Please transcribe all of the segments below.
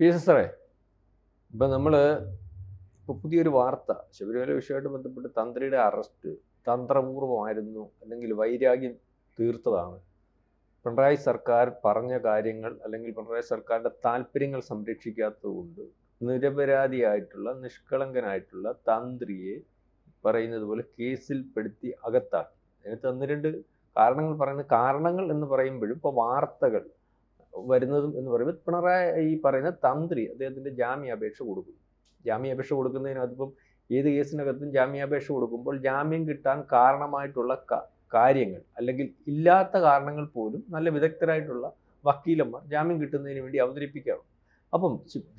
P S സാറേ ഇപ്പം നമ്മൾ ഇപ്പോൾ പുതിയൊരു വാർത്ത ശബരിമല വിഷയമായിട്ട് ബന്ധപ്പെട്ട് തന്ത്രിയുടെ അറസ്റ്റ് തന്ത്രപൂർവമായിരുന്നു അല്ലെങ്കിൽ വൈരാഗ്യം തീർത്തതാണ്. പിണറായി സർക്കാർ പറഞ്ഞ കാര്യങ്ങൾ അല്ലെങ്കിൽ പിണറായി സർക്കാരിന്റെ താല്പര്യങ്ങൾ സംരക്ഷിക്കാത്തതുകൊണ്ട് നിരപരാധിയായിട്ടുള്ള നിഷ്കളങ്കനായിട്ടുള്ള തന്ത്രിയെ പറയുന്നത് പോലെ കേസിൽ പെടുത്തി അകത്താക്കി. അതിനകത്ത് ഒന്ന് രണ്ട് കാരണങ്ങൾ പറയുന്ന കാരണങ്ങൾ എന്ന് പറയുമ്പോഴും ഇപ്പോൾ വാർത്തകൾ വരുന്നതും എന്ന് പറയുമ്പോൾ പിണറായി ഈ പറയുന്ന തന്ത്രി അദ്ദേഹത്തിന്റെ ജാമ്യാപേക്ഷ കൊടുക്കും. ജാമ്യാപേക്ഷ കൊടുക്കുന്നതിനകത്തിപ്പം ഏത് കേസിനകത്തും ജാമ്യാപേക്ഷ കൊടുക്കുമ്പോൾ ജാമ്യം കിട്ടാൻ കാരണമായിട്ടുള്ള കാര്യങ്ങൾ അല്ലെങ്കിൽ ഇല്ലാത്ത കാരണങ്ങൾ പോലും നല്ല വിദഗ്ധരായിട്ടുള്ള വക്കീലന്മാർ ജാമ്യം കിട്ടുന്നതിന് വേണ്ടി അവതരിപ്പിക്കാറുണ്ട്. അപ്പം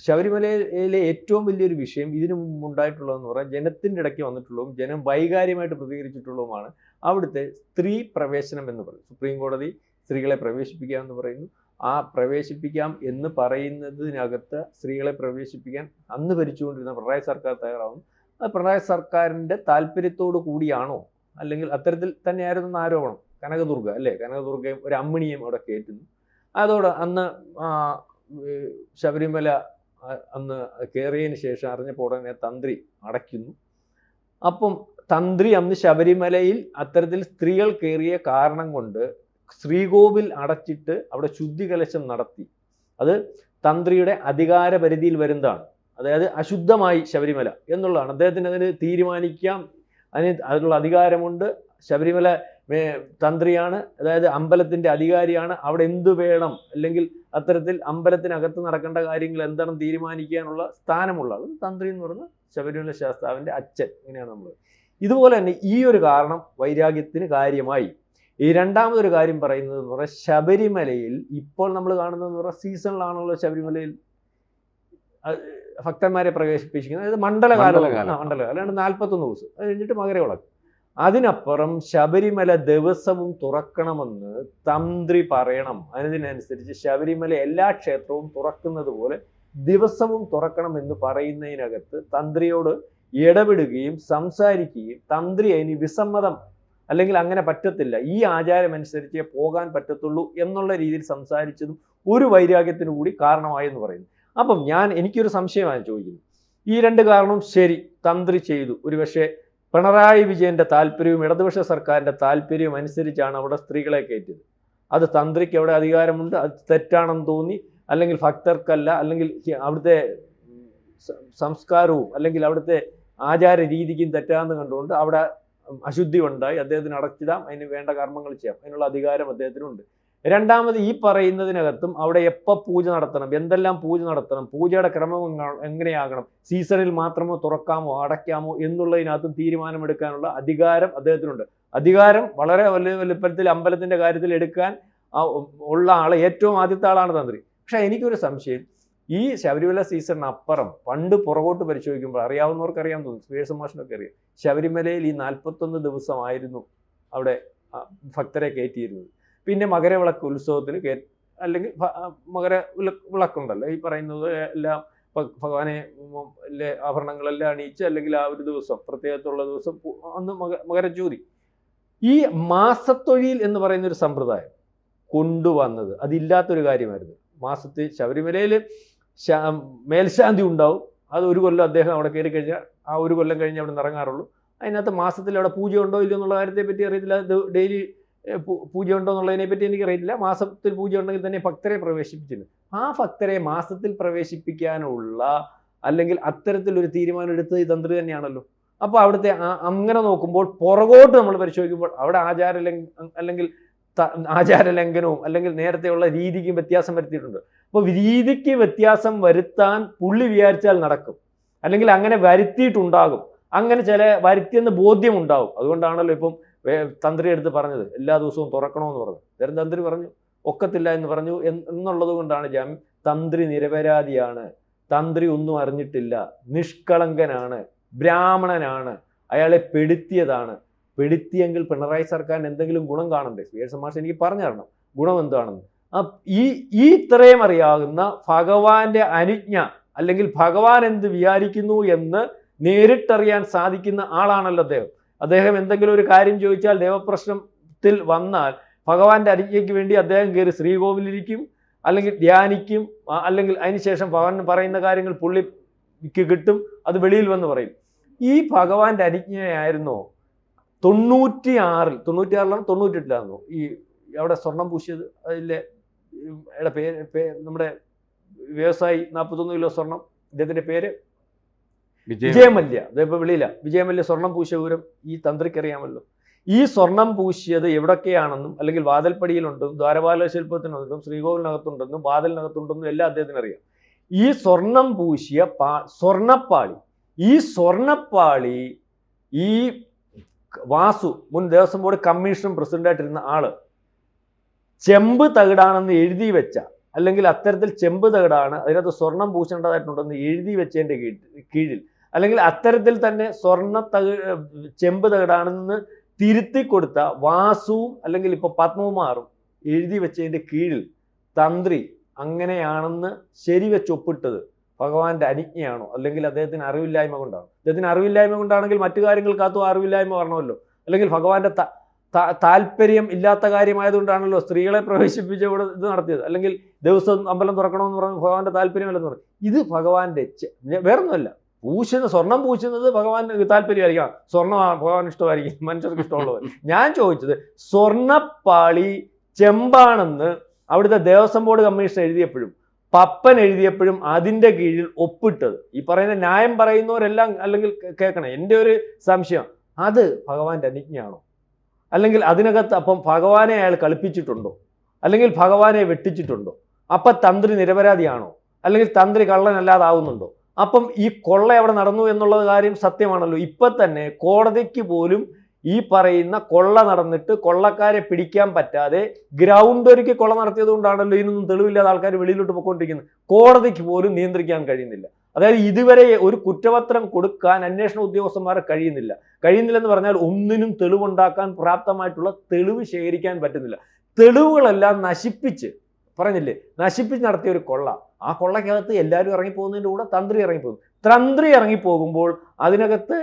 ശബരിമലയിലെ ഏറ്റവും വലിയൊരു വിഷയം ഇതിനു മുമ്പുണ്ടായിട്ടുള്ളതെന്ന് പറഞ്ഞാൽ ജനത്തിന്റെ ഇടയ്ക്ക് വന്നിട്ടുള്ളതും ജനം വൈകാര്യമായിട്ട് പ്രതികരിച്ചിട്ടുള്ളതുമാണ് അവിടുത്തെ സ്ത്രീ പ്രവേശനം എന്ന് പറയും സുപ്രീം കോടതി സ്ത്രീകളെ പ്രവേശിപ്പിക്കുക എന്ന് പറയുന്നു. ആ പ്രവേശിപ്പിക്കാം എന്ന് പറയുന്നതിനകത്ത് സ്ത്രീകളെ പ്രവേശിപ്പിക്കാൻ അന്ന് ഭരിച്ചുകൊണ്ടിരുന്ന പിണറായി സർക്കാർ തയ്യാറാവുന്നു അത് പിണറായി സർക്കാരിന്റെ താല്പര്യത്തോടു കൂടിയാണോ? അല്ലെങ്കിൽ അത്തരത്തിൽ തന്നെയായിരുന്നു ആരോപണം? കനകദുർഗ അല്ലേ? കനകദുർഗയും ഒരു അമ്മിണിയും അവിടെ കയറ്റുന്നു. അതോടെ അന്ന് ശബരിമല അന്ന് കയറിയതിന് ശേഷം അറിഞ്ഞപ്പോൾ ഉടനെ തന്ത്രി അടയ്ക്കുന്നു. അപ്പം തന്ത്രി അന്ന് ശബരിമലയിൽ അത്തരത്തിൽ സ്ത്രീകൾ കയറിയ കാരണം കൊണ്ട് ശ്രീകോവിൽ അടച്ചിട്ട് അവിടെ ശുദ്ധി കലശം നടത്തി. അത് തന്ത്രിയുടെ അധികാര പരിധിയിൽ വരുന്നതാണ്. അതായത് അശുദ്ധമായി ശബരിമല എന്നുള്ളതാണ്. അദ്ദേഹത്തിന് അതിന് തീരുമാനിക്കാം. അതിന് അതിനുള്ള അധികാരമുണ്ട്. ശബരിമല തന്ത്രിയാണ്. അതായത് അമ്പലത്തിന്റെ അധികാരിയാണ്. അവിടെ എന്തു വേണം? അല്ലെങ്കിൽ അത്തരത്തിൽ അമ്പലത്തിനകത്ത് നടക്കേണ്ട കാര്യങ്ങൾ എന്താണെന്ന് തീരുമാനിക്കാനുള്ള സ്ഥാനമുള്ള അത് തന്ത്രി എന്ന് പറയുന്ന ശബരിമല ശാസ്താവിന്റെ അച്ഛൻ. ഇങ്ങനെയാണ് നമ്മൾ ഇതുപോലെ തന്നെ ഈ ഒരു കാരണം വൈരാഗ്യത്തിന് കാര്യമായി. ഈ രണ്ടാമതൊരു കാര്യം പറയുന്നത് എന്ന് പറഞ്ഞാൽ ശബരിമലയിൽ ഇപ്പോൾ നമ്മൾ കാണുന്നതെന്ന് പറഞ്ഞാൽ സീസണിലാണല്ലോ ശബരിമലയിൽ ഭക്തന്മാരെ പ്രവേശിപ്പിക്കുന്നത് അതായത് മണ്ഡലകാലം മണ്ഡലകാലം. ആ, മണ്ഡലകാലം. അല്ലാണ്ട് നാൽപ്പത്തൊന്ന് ദിവസം. അത് കഴിഞ്ഞിട്ട് മകരവിളക്ക്. അതിനപ്പുറം ശബരിമല ദിവസവും തുറക്കണമെന്ന് തന്ത്രി പറയണം. അതിനനുസരിച്ച് ശബരിമല എല്ലാ ക്ഷേത്രവും തുറക്കുന്നത് പോലെ ദിവസവും തുറക്കണം എന്ന് പറയുന്നതിനകത്ത് തന്ത്രിയോട് ഇടപെടുകയും സംസാരിക്കുകയും തന്ത്രി അതിന് വിസമ്മതം അല്ലെങ്കിൽ അങ്ങനെ പറ്റത്തില്ല. ഈ ആചാരം അനുസരിച്ചേ പോകാൻ പറ്റത്തുള്ളൂ എന്നുള്ള രീതിയിൽ സംസാരിച്ചതും ഒരു വൈരാഗ്യത്തിന് കൂടി കാരണമായെന്ന് പറയുന്നു. അപ്പം ഞാൻ എനിക്കൊരു സംശയമാണ് ചോദിക്കുന്നത്. ഈ രണ്ട് കാരണവും ശരി തന്ത്രി ചെയ്തു. ഒരുപക്ഷെ പിണറായി വിജയന്റെ താല്പര്യവും ഇടതുപക്ഷ സർക്കാരിന്റെ താല്പര്യവും അനുസരിച്ചാണ് അവിടെ സ്ത്രീകളെ കയറ്റിയത്. അത് തന്ത്രിക്ക് അവിടെ അധികാരമുണ്ട് അത് തെറ്റാണെന്ന് തോന്നി അല്ലെങ്കിൽ ഭക്തർക്കല്ല അല്ലെങ്കിൽ അവിടുത്തെ സംസ്കാരവും അല്ലെങ്കിൽ അവിടുത്തെ ആചാര രീതിക്കും തെറ്റാന്ന് കണ്ടുകൊണ്ട് അവിടെ അശുദ്ധി ഉണ്ടായി അദ്ദേഹത്തിന് അടച്ചിടാം. അതിന് വേണ്ട കർമ്മങ്ങൾ ചെയ്യാം. അതിനുള്ള അധികാരം അദ്ദേഹത്തിനുണ്ട്. രണ്ടാമത് ഈ പറയുന്നതിനകത്തും അവിടെ എപ്പോൾ പൂജ നടത്തണം? എന്തെല്ലാം പൂജ നടത്തണം? പൂജയുടെ ക്രമം എങ്ങനെയാകണം? സീസണിൽ മാത്രമോ തുറക്കാമോ അടയ്ക്കാമോ എന്നുള്ളതിനകത്തും തീരുമാനമെടുക്കാനുള്ള അധികാരം അദ്ദേഹത്തിനുണ്ട്. അധികാരം വളരെ വലിയ വലിപ്പത്തിൽ അമ്പലത്തിന്റെ കാര്യത്തിൽ എടുക്കാൻ ഉള്ള ആൾ ഏറ്റവും ആദ്യത്തെ ആളാണ് തന്ത്രി. പക്ഷെ എനിക്കൊരു സംശയം. ഈ ശബരിമല സീസണിന് അപ്പുറം പണ്ട് പുറകോട്ട് പരിശോധിക്കുമ്പോൾ അറിയാവുന്നവർക്ക് അറിയാൻ തോന്നും സുരേഷ് മോഷനൊക്കെ അറിയാം. ശബരിമലയിൽ ഈ നാൽപ്പത്തൊന്ന് ദിവസമായിരുന്നു അവിടെ ഭക്തരെ കയറ്റിയിരുന്നത്. പിന്നെ മകരവിളക്ക് ഉത്സവത്തിന് കേ അല്ലെങ്കിൽ മകര വിളക്കുണ്ടല്ലോ ഈ പറയുന്നത് എല്ലാം ഭഗവാനെ ആഭരണങ്ങളെല്ലാം അണിയിച്ച് അല്ലെങ്കിൽ ആ ഒരു ദിവസം പ്രത്യേകത്തുള്ള ദിവസം അന്ന് മക മകരജ്യോതി. ഈ മാസത്തൊഴിൽ എന്ന് പറയുന്ന ഒരു സമ്പ്രദായം കൊണ്ടുവന്നത് അതില്ലാത്തൊരു കാര്യമായിരുന്നു. മാസത്തിൽ ശബരിമലയിൽ മേൽശാന്തി ഉണ്ടാവും. അത് ഒരു കൊല്ലം അദ്ദേഹം അവിടെ കയറി കഴിഞ്ഞാൽ ആ ഒരു കൊല്ലം കഴിഞ്ഞ് അവിടെ ഇറങ്ങാറുള്ളൂ. അതിനകത്ത് മാസത്തിൽ അവിടെ പൂജ ഉണ്ടോ ഇല്ലയോ എന്നുള്ള കാര്യത്തെ പറ്റി അറിയത്തില്ല. ഡെയിലി പൂജ ഉണ്ടോ എന്നുള്ളതിനെ പറ്റി എനിക്ക് അറിയത്തില്ല. മാസത്തിൽ പൂജ ഉണ്ടെങ്കിൽ തന്നെ ഭക്തരെ പ്രവേശിപ്പിച്ചില്ല ആ ഭക്തരെ മാസത്തിൽ പ്രവേശിപ്പിക്കാനുള്ള അല്ലെങ്കിൽ അത്തരത്തിലൊരു തീരുമാനം എടുത്തത് ഈ തന്ത്രി തന്നെയാണല്ലോ. അപ്പോൾ അവിടുത്തെ അങ്ങനെ നോക്കുമ്പോൾ പുറകോട്ട് നമ്മൾ പരിശോധിക്കുമ്പോൾ അവിടെ ആചാര അല്ലെങ്കിൽ ആചാര ലംഘനവും അല്ലെങ്കിൽ നേരത്തെയുള്ള രീതിക്കും വ്യത്യാസം വരുത്തിയിട്ടുണ്ട്. അപ്പോൾ രീതിക്ക് വ്യത്യാസം വരുത്താൻ പുള്ളി വിചാരിച്ചാൽ നടക്കും. അല്ലെങ്കിൽ അങ്ങനെ വരുത്തിയിട്ടുണ്ടാകും. അങ്ങനെ ചില വരുത്തിയെന്ന് ബോധ്യം ഉണ്ടാവും അതുകൊണ്ടാണല്ലോ ഇപ്പം തന്ത്രി എടുത്ത് പറഞ്ഞത്. എല്ലാ ദിവസവും തുറക്കണമെന്ന് പറഞ്ഞു തരം തന്ത്രി പറഞ്ഞു? ഒക്കത്തില്ല എന്ന് പറഞ്ഞു എന്ന് എന്നുള്ളത് കൊണ്ടാണ് ജാമ്യം തന്ത്രി നിരപരാധിയാണ്. തന്ത്രി ഒന്നും അറിഞ്ഞിട്ടില്ല. നിഷ്കളങ്കനാണ്. ബ്രാഹ്മണനാണ്. അയാളെ പെടുത്തിയതാണ്. പെടുത്തിയെങ്കിൽ പിണറായി സർക്കാരിന് എന്തെങ്കിലും ഗുണം കാണണ്ടേ? സുരേഷ് മാഷ് എനിക്ക് പറഞ്ഞു തരണം. ഗുണം എന്താണെന്ന്. ഈ ഈ ഇത്രയും അറിയാവുന്ന ഭഗവാന്റെ അനുജ്ഞ അല്ലെങ്കിൽ ഭഗവാൻ എന്ത് വിചാരിക്കുന്നു എന്ന് നേരിട്ടറിയാൻ സാധിക്കുന്ന ആളാണല്ലോ അദ്ദേഹം. അദ്ദേഹം എന്തെങ്കിലും ഒരു കാര്യം ചോദിച്ചാൽ ദേവപ്രശ്നത്തിൽ വന്നാൽ ഭഗവാന്റെ അനുജ്ഞയ്ക്ക് വേണ്ടി അദ്ദേഹം കയറി ശ്രീകോവിലിരിക്കും അല്ലെങ്കിൽ ധ്യാനിക്കും അല്ലെങ്കിൽ അതിനുശേഷം ഭഗവാൻ പറയുന്ന കാര്യങ്ങൾ പുള്ളിക്ക് കിട്ടും അത് വെളിയിൽ വന്ന് പറയും. ഈ ഭഗവാന്റെ അനുജ്ഞയായിരുന്നോ? തൊണ്ണൂറ്റി ആറിൽ തൊണ്ണൂറ്റി ആറിലാണ് തൊണ്ണൂറ്റെട്ടിലാണെന്നോ ഈ അവിടെ സ്വർണം പൂശിയത് അതിലെ അയാളുടെ പേര് നമ്മുടെ വ്യവസായി നാൽപ്പത്തൊന്ന് കിലോ സ്വർണം. ഇദ്ദേഹത്തിന്റെ പേര് വിജയം വിജയമല്യ. ഇതിപ്പോൾ വെളിയില്ല വിജയമല്യ സ്വർണം പൂശിയ വിവരം ഈ തന്ത്രിക്ക് അറിയാമല്ലോ ഈ സ്വർണം പൂശിയത് എവിടൊക്കെയാണെന്നും അല്ലെങ്കിൽ വാതിൽപ്പടിയിലുണ്ടെന്നും ദ്വാരപാല ശില്പത്തിനുണ്ടെന്നും ശ്രീകോവിലിനകത്തുണ്ടെന്നും വാതിലിനകത്തുണ്ടെന്നും എല്ലാം അദ്ദേഹത്തിന് അറിയാം ഈ സ്വർണം പൂശിയ പാ സ്വർണപ്പാളി. ഈ സ്വർണപ്പാളി ഈ വാസു മുൻ ദേവസ്വം ബോർഡ് കമ്മീഷൻ പ്രസിഡന്റായിട്ടിരുന്ന ആൾ ചെമ്പ് തകിടാണെന്ന് എഴുതി വെച്ച അല്ലെങ്കിൽ അത്തരത്തിൽ ചെമ്പ് തകിടാണ് അതിനകത്ത് സ്വർണം പൂശേണ്ടതായിട്ടുണ്ടെന്ന് എഴുതി വെച്ചതിന്റെ കീഴിൽ. അല്ലെങ്കിൽ അത്തരത്തിൽ തന്നെ സ്വർണ തകി ചെമ്പ് തകിടാണെന്ന് തിരുത്തി കൊടുത്ത വാസുവും അല്ലെങ്കിൽ ഇപ്പൊ പത്മകുമാറും എഴുതി വെച്ചതിന്റെ കീഴിൽ തന്ത്രി അങ്ങനെയാണെന്ന് ശരിവെച്ച് ഒപ്പിട്ടത് ഭഗവാന്റെ അനുജ്ഞയാണോ? അല്ലെങ്കിൽ അദ്ദേഹത്തിന് അറിവില്ലായ്മ കൊണ്ടാണോ? അദ്ദേഹത്തിന് അറിവില്ലായ്മ കൊണ്ടാണെങ്കിൽ മറ്റു കാര്യങ്ങൾക്കകത്തും അറിവില്ലായ്മ വരണമല്ലോ. അല്ലെങ്കിൽ ഭഗവാന്റെ താല്പര്യം ഇല്ലാത്ത കാര്യമായതുകൊണ്ടാണല്ലോ സ്ത്രീകളെ പ്രവേശിപ്പിച്ച് ഇവിടെ ഇത് നടത്തിയത്. അല്ലെങ്കിൽ ദിവസം അമ്പലം തുറക്കണമെന്ന് പറഞ്ഞ് ഭഗവാന്റെ താല്പര്യമല്ലെന്ന് പറഞ്ഞു ഇത് ഭഗവാന്റെ വേറൊന്നുമല്ല. പൂശുന്ന സ്വർണം പൂശുന്നത് ഭഗവാന് താല്പര്യമായിരിക്കാം സ്വർണം ഭഗവാൻ ഇഷ്ടമായിരിക്കും. മനുഷ്യർക്ക് ഇഷ്ടമുള്ളവർ. ഞാൻ ചോദിച്ചത് സ്വർണപ്പാളി ചെമ്പാണെന്ന് അവിടുത്തെ ദേവസ്വം ബോർഡ് കമ്മീഷൻ എഴുതിയപ്പോഴും പപ്പൻ എഴുതിയപ്പോഴും അതിന്റെ കീഴിൽ ഒപ്പിട്ടത്. ഈ പറയുന്ന ന്യായം പറയുന്നവരെല്ലാം അല്ലെങ്കിൽ കേൾക്കണം. എന്റെ ഒരു സംശയം അത് ഭഗവാന്റെ അനുജ്ഞയാണോ? അല്ലെങ്കിൽ അതിനകത്ത് അപ്പം ഭഗവാനെ അയാൾ കളിപ്പിച്ചിട്ടുണ്ടോ? അല്ലെങ്കിൽ ഭഗവാനെ വെട്ടിച്ചിട്ടുണ്ടോ? അപ്പം തന്ത്രി നിരപരാധിയാണോ? അല്ലെങ്കിൽ തന്ത്രി കള്ളനല്ലാതാവുന്നുണ്ടോ? അപ്പം ഈ കൊള്ള അവിടെ നടന്നു എന്നുള്ള കാര്യം സത്യമാണല്ലോ. ഇപ്പൊ തന്നെ കോടതിക്ക് പോലും ഈ പറയുന്ന കൊള്ള നടന്നിട്ട് കൊള്ളക്കാരെ പിടിക്കാൻ പറ്റാതെ ഗ്രൗണ്ട് ഒരുക്കി കൊള്ള നടത്തിയത് കൊണ്ടാണല്ലോ ഇതിനൊന്നും തെളിവില്ലാതെ ആൾക്കാർ വെളിയിലോട്ട് പോയിക്കൊണ്ടിരിക്കുന്നത്. കോടതിക്ക് പോലും നിയന്ത്രിക്കാൻ കഴിയുന്നില്ല. അതായത് ഇതുവരെ ഒരു കുറ്റപത്രം കൊടുക്കാൻ അന്വേഷണ ഉദ്യോഗസ്ഥന്മാരെ കഴിയുന്നില്ല. കഴിയുന്നില്ലെന്ന് പറഞ്ഞാൽ ഒന്നിനും തെളിവുണ്ടാക്കാൻ പ്രാപ്തമായിട്ടുള്ള തെളിവ് ശേഖരിക്കാൻ പറ്റുന്നില്ല. തെളിവുകളെല്ലാം നശിപ്പിച്ച് പറഞ്ഞില്ലേ? നശിപ്പിച്ച് നടത്തിയ ഒരു കൊള്ള. ആ കൊള്ളക്കകത്ത് എല്ലാവരും ഇറങ്ങിപ്പോകുന്നതിന്റെ കൂടെ തന്ത്രി ഇറങ്ങിപ്പോകും. തന്ത്രി ഇറങ്ങിപ്പോകുമ്പോൾ അതിനകത്ത്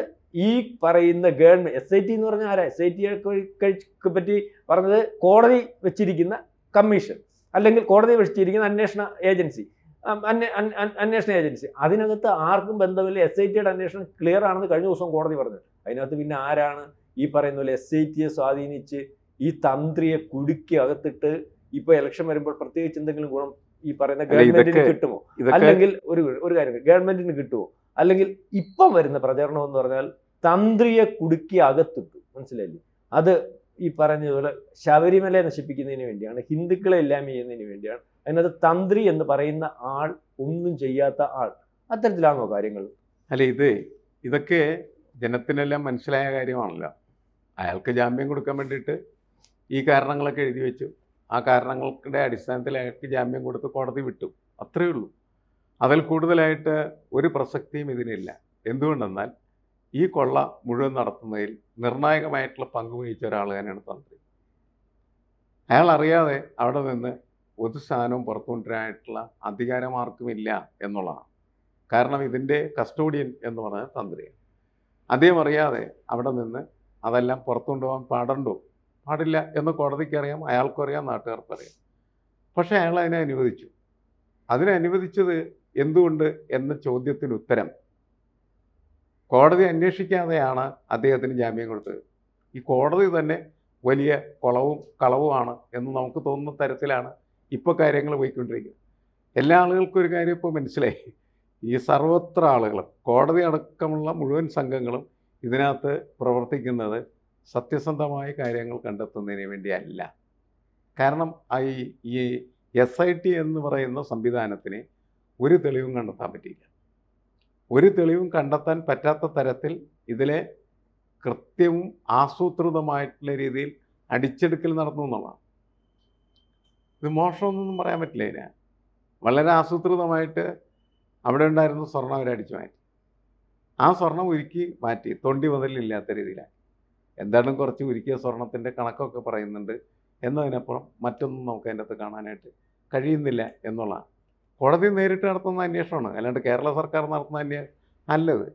ഈ പറയുന്ന ഗവൺമെന്റ് എസ് ഐ ടി എന്ന് പറഞ്ഞാൽ ആരാ? എസ് ഐ ടിയെ പറ്റി പറഞ്ഞത് കോടതി വെച്ചിരിക്കുന്ന കമ്മീഷൻ. അല്ലെങ്കിൽ കോടതി വെച്ചിരിക്കുന്ന അന്വേഷണ ഏജൻസി. അന്വേഷണ ഏജൻസി. അതിനകത്ത് ആർക്കും ബന്ധമില്ല. എസ് ഐ ടിയുടെ അന്വേഷണം ക്ലിയർ ആണെന്ന് കഴിഞ്ഞ ദിവസം കോടതി പറഞ്ഞു അതിനകത്ത് പിന്നെ ആരാണ് ഈ പറയുന്ന പോലെ എസ് ഐ ടിയെ സ്വാധീനിച്ച് ഈ തന്ത്രിയെ കുടുക്കി അകത്തിട്ട് ഇപ്പൊ ഇലക്ഷൻ വരുമ്പോൾ പ്രത്യേകിച്ച് എന്തെങ്കിലും ഗുണം ഈ പറയുന്ന ഗവൺമെന്റിന് കിട്ടുമോ? അല്ലെങ്കിൽ ഒരു ഒരു കാര്യം ഗവൺമെന്റിന് കിട്ടുമോ? അല്ലെങ്കിൽ ഇപ്പം വരുന്ന പ്രചരണം എന്ന് പറഞ്ഞാൽ തന്ത്രിയെ കുടുക്കി അകത്തിട്ടു. മനസ്സിലായില്ലേ? അത് ഈ പറഞ്ഞതുപോലെ ശബരിമലയെ നശിപ്പിക്കുന്നതിന് വേണ്ടിയാണ് ഹിന്ദുക്കളെ എല്ലാം ചെയ്യുന്നതിന് വേണ്ടിയാണ് അതിനകത്ത് തന്ത്രി എന്ന് പറയുന്ന ആൾ ഒന്നും ചെയ്യാത്ത ആൾ. അത്തരത്തിലാണോ കാര്യങ്ങൾ? അല്ല ഇത് ഇതൊക്കെ ജനത്തിനെല്ലാം മനസ്സിലായ കാര്യമാണല്ലോ. അയാൾക്ക് ജാമ്യം കൊടുക്കാൻ വേണ്ടിയിട്ട് ഈ കാരണങ്ങളൊക്കെ എഴുതി വെച്ചു. ആ കാരണങ്ങളുടെ അടിസ്ഥാനത്തിൽ അയാൾക്ക് ജാമ്യം കൊടുത്ത് കോടതി വിട്ടു. അത്രയേ ഉള്ളൂ. അതിൽ കൂടുതലായിട്ട് ഒരു പ്രസക്തിയും ഇതിനില്ല. എന്തുകൊണ്ടെന്നാൽ ഈ കൊള്ള മുഴുവൻ നടത്തുന്നതിൽ നിർണായകമായിട്ടുള്ള പങ്ക് വഹിച്ച ഒരാൾ തന്നെയാണ് തന്ത്രി. അയാൾ അറിയാതെ അവിടെ നിന്ന് ഒരു സ്ഥാനവും പുറത്തു കൊണ്ടുവരാനായിട്ടുള്ള അധികാരം ആർക്കുമില്ല എന്നുള്ളതാണ്. കാരണം ഇതിന്റെ കസ്റ്റോഡിയൻ എന്ന് പറഞ്ഞാൽ തന്ത്രിയാണ്. അദ്ദേഹം അറിയാതെ അവിടെ നിന്ന് അതെല്ലാം പുറത്തു കൊണ്ടുപോകാൻ പാടുണ്ടോ? പാടില്ല എന്ന് കോടതിക്ക് അയാൾക്കറിയാം നാട്ടുകാർക്കറിയാം. പക്ഷേ അയാൾ അതിനെ അനുവദിച്ചു. അതിനെ അനുവദിച്ചത് എന്തുകൊണ്ട് എന്ന ചോദ്യത്തിന് ഉത്തരം. കോടതി അന്വേഷിക്കാതെയാണ് അദ്ദേഹത്തിന് ജാമ്യം കൊടുത്തത്. ഈ കോടതി തന്നെ വലിയ കുളവും കളവുമാണ് എന്ന് നമുക്ക് തോന്നുന്ന തരത്തിലാണ് ഇപ്പോൾ കാര്യങ്ങൾ പോയിക്കൊണ്ടിരിക്കും. എല്ലാ ആളുകൾക്കും ഒരു കാര്യം ഇപ്പോൾ മനസ്സിലായി. ഈ സർവത്ര ആളുകൾ കോടതി അടക്കമുള്ള മുഴുവൻ സംഘങ്ങളും ഇതിനകത്ത് പ്രവർത്തിക്കുന്നത് സത്യസന്ധമായ കാര്യങ്ങൾ കണ്ടെത്തുന്നതിന് വേണ്ടിയല്ല കാരണം ഈ ഈ എസ് ഐ ടി എന്ന് പറയുന്ന സംവിധാനത്തിന് ഒരു തെളിവും കണ്ടെത്താൻ പറ്റിയില്ല. ഒരു തെളിവും കണ്ടെത്താൻ പറ്റാത്ത തരത്തിൽ ഇതിലെ കൃത്യവും ആസൂത്രിതമായിട്ടുള്ള രീതിയിൽ അടിച്ചെടുക്കൽ നടന്നു എന്നുള്ളതാണ്. ഇത് മോഷണമെന്നൊന്നും പറയാൻ പറ്റില്ല ഇതിന്. വളരെ ആസൂത്രിതമായിട്ട് അവിടെ ഉണ്ടായിരുന്ന സ്വർണം അവർ അടിച്ചു മാറ്റി. ആ സ്വർണം ഉരുക്കി മാറ്റി. തൊണ്ടി മുതലില്ലാത്ത രീതിയിലാണ് എന്തായാലും കുറച്ച് ഉരുക്കിയ സ്വർണത്തിന്റെ കണക്കൊക്കെ പറയുന്നുണ്ട്. എന്നതിനപ്പുറം മറ്റൊന്നും നമുക്ക് അതിന്റെ അകത്ത് കാണാനായിട്ട് കഴിയുന്നില്ല എന്നുള്ളതാണ്. കോടതി നേരിട്ട് നടത്തുന്ന അന്വേഷണമാണ്. അല്ലാണ്ട് കേരള സർക്കാർ നടത്തുന്ന അന്വേഷണം നല്ലത്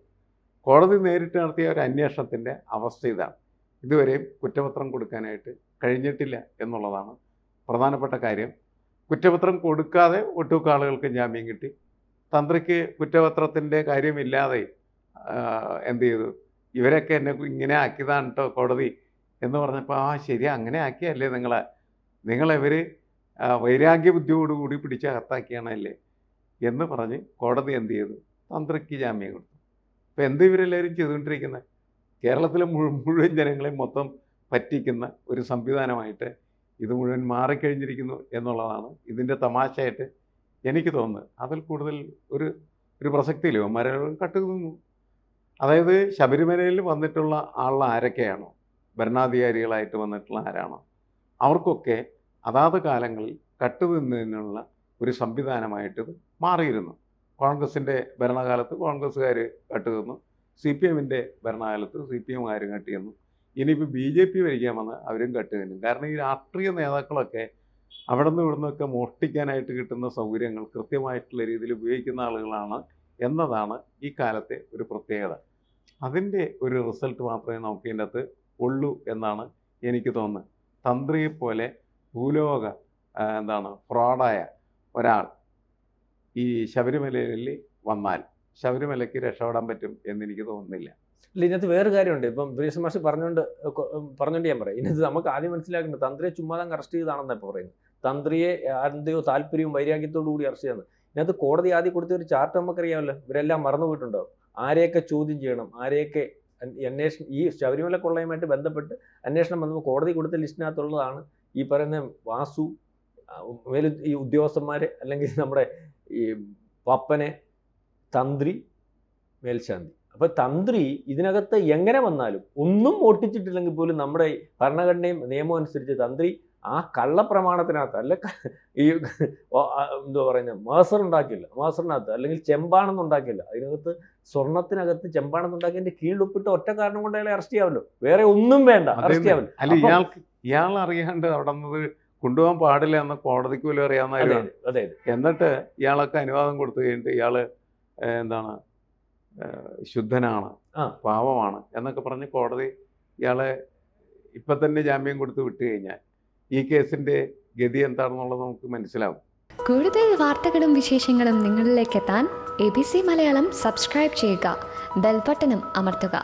കോടതി നേരിട്ട് നടത്തിയ ഒരു അന്വേഷണത്തിന്റെ അവസ്ഥ ഇതാണ്. ഇതുവരെയും കുറ്റപത്രം കൊടുക്കാനായിട്ട് കഴിഞ്ഞിട്ടില്ല എന്നുള്ളതാണ് പ്രധാനപ്പെട്ട കാര്യം കുറ്റപത്രം കൊടുക്കാതെ ഒട്ടുമിക്ക ആളുകൾക്ക് ജാമ്യം കിട്ടി. തന്ത്രിക്ക് കുറ്റപത്രത്തിന്റെ കാര്യമില്ലാതെ എന്ത് ചെയ്തു? ഇവരൊക്കെ എന്നെ ഇങ്ങനെ ആക്കിയതാണ് കേട്ടോ കോടതി എന്ന് പറഞ്ഞപ്പോൾ ആ ശരി അങ്ങനെ ആക്കിയല്ലേ നിങ്ങളെ. നിങ്ങളിവർ വൈരാഗ്യ ബുദ്ധിയോടുകൂടി പിടിച്ച് അകത്താക്കിയാണല്ലേ എന്ന് പറഞ്ഞ് കോടതി എന്ത് ചെയ്തു? തന്ത്രിക്ക് ജാമ്യം കൊടുത്തു. ഇപ്പം എന്ത് ഇവരെല്ലാവരും ചെയ്തുകൊണ്ടിരിക്കുന്നത്? കേരളത്തിലെ മുഴുവൻ ജനങ്ങളെയും മൊത്തം പറ്റിക്കുന്ന ഒരു സംവിധാനമായിട്ട് ഇത് മുഴുവൻ മാറിക്കഴിഞ്ഞിരിക്കുന്നു എന്നുള്ളതാണ് ഇതിന്റെ തമാശയായിട്ട് എനിക്ക് തോന്നുന്നത്. അതിൽ കൂടുതൽ ഒരു ഒരു പ്രസക്തിയില്ല. മരം കട്ടുനിന്നു അതായത് ശബരിമലയിൽ വന്നിട്ടുള്ള ആളുകൾ ആരൊക്കെയാണോ? ഭരണാധികാരികളായിട്ട് വന്നിട്ടുള്ള ആരാണോ? അവർക്കൊക്കെ അതാത് കാലങ്ങളിൽ കട്ടുനിന്നതിനുള്ള ഒരു സംവിധാനമായിട്ട് മാറിയിരുന്നു. കോൺഗ്രസിന്റെ ഭരണകാലത്ത് കോൺഗ്രസ്സുകാർ കട്ടുനിന്നു. സി പി എമ്മിന്റെ ഭരണകാലത്ത് സി പി എമ്മുകാരും കട്ടിയെന്നു ഇനിയിപ്പോൾ ബി ജെ പി ഭരിക്കാൻ വന്ന് അവരും കട്ടുകയും കാരണം ഈ രാഷ്ട്രീയ നേതാക്കളൊക്കെ അവിടെ നിന്ന് ഇവിടെ നിന്നൊക്കെ മോഷ്ടിക്കാനായിട്ട് കിട്ടുന്ന സൗകര്യങ്ങൾ കൃത്യമായിട്ടുള്ള രീതിയിൽ ഉപയോഗിക്കുന്ന ആളുകളാണ് എന്നതാണ് ഈ കാലത്തെ ഒരു പ്രത്യേകത. അതിന്റെ ഒരു റിസൾട്ട് മാത്രമേ നമുക്ക് ഇതിന്റെ അകത്ത് ഉള്ളൂ എന്നാണ് എനിക്ക് തോന്നുന്നത്. തന്ത്രിയെപ്പോലെ ഭൂലോക എന്താണ് ഫ്രോഡായ ഒരാൾ ഈ ശബരിമലയിൽ വന്നാൽ ശബരിമലയ്ക്ക് രക്ഷപ്പെടാൻ പറ്റും എന്നെനിക്ക് തോന്നുന്നില്ല. ഇല്ല ഇതിനകത്ത് വേറെ കാര്യമുണ്ട്. ഇപ്പം ബ്രീസ് മാഷ് പറഞ്ഞുകൊണ്ട് പറഞ്ഞുകൊണ്ട് ഞാൻ പറയാം. ഇതിനകത്ത് നമുക്ക് ആദ്യം മനസ്സിലാക്കേണ്ടത് തന്ത്രിയെ ചുമ്മാതെ അറസ്റ്റ് ചെയ്താണെന്നാണ് ഇപ്പോൾ പറയുന്നത്. തന്ത്രിയെ ആരുടെയോ താല്പര്യവും വൈരാഗ്യത്തോടു കൂടി അറസ്റ്റ് ചെയ്യുന്നത്. ഇതിനകത്ത് കോടതി ആദ്യം കൊടുത്ത ഒരു ചാർട്ട് നമുക്കറിയാമല്ലോ. ഇവരെല്ലാം മറന്നുപോയിട്ടുണ്ടാവും ആരെയൊക്കെ ചോദ്യം ചെയ്യണം ആരെയൊക്കെ അന്വേഷണം ഈ ശബരിമല കൊള്ളയുമായിട്ട് ബന്ധപ്പെട്ട് അന്വേഷണം വന്നപ്പോൾ കോടതി കൊടുത്ത ലിസ്റ്റിനകത്തുള്ളതാണ് ഈ പറയുന്ന വാസു മേലു ഈ ഉദ്യോഗസ്ഥന്മാർ അല്ലെങ്കിൽ നമ്മുടെ ഈ പപ്പനെ തന്ത്രി മേൽശാന്തി. അപ്പൊ തന്ത്രി ഇതിനകത്ത് എങ്ങനെ വന്നാലും ഒന്നും ഒട്ടിച്ചിട്ടില്ലെങ്കിൽ പോലും നമ്മുടെ ഭരണഘടനയും നിയമവും അനുസരിച്ച് തന്ത്രി ആ കള്ളപ്രമാണത്തിനകത്ത് അല്ല ഈ എന്തോ പറയുന്ന മേസർ പറയുന്നത് മാസർ ഉണ്ടാക്കില്ല മാസറിനകത്ത് അല്ലെങ്കിൽ ചെമ്പാണെന്ന് ഉണ്ടാക്കില്ല അതിനകത്ത് സ്വർണത്തിനകത്ത് ചെമ്പാണെന്ന് ഉണ്ടാക്കിയതിന്റെ കീഴിലൊപ്പിട്ട് ഒറ്റ കാരണം കൊണ്ട് അയാളെ അറസ്റ്റ് ചെയ്യാമല്ലോ. വേറെ ഒന്നും വേണ്ട അറസ്റ്റ് ചെയ്യാമല്ലോ. അല്ല ഇയാൾക്ക് ഇയാൾ അറിയാണ്ട് അവിടെ നിന്ന് കൊണ്ടുപോകാൻ പാടില്ല എന്ന കോടതിക്ക് പോലും അറിയാവുന്ന അതെ അതെ അതെ. എന്നിട്ട് ഇയാളൊക്കെ അനുവാദം കൊടുത്തു കഴിഞ്ഞിട്ട് ഇയാൾ എന്താണ് ശുദ്ധനാണ്. പാവമാണ് എന്നൊക്കെ പറഞ്ഞ് കോടതി ഇയാളെ ഇപ്പം തന്നെ ജാമ്യം കൊടുത്ത് വിട്ടു കഴിഞ്ഞാൽ ഈ കേസിന്റെ ഗതി എന്താണെന്നുള്ളത് നമുക്ക് മനസ്സിലാവും കൂടുതൽ വാർത്തകളും വിശേഷങ്ങളും നിങ്ങളിലേക്ക് എത്താൻ A B C Malayalam subscribe ചെയ്യുക ബെൽബട്ടനും അമർത്തുക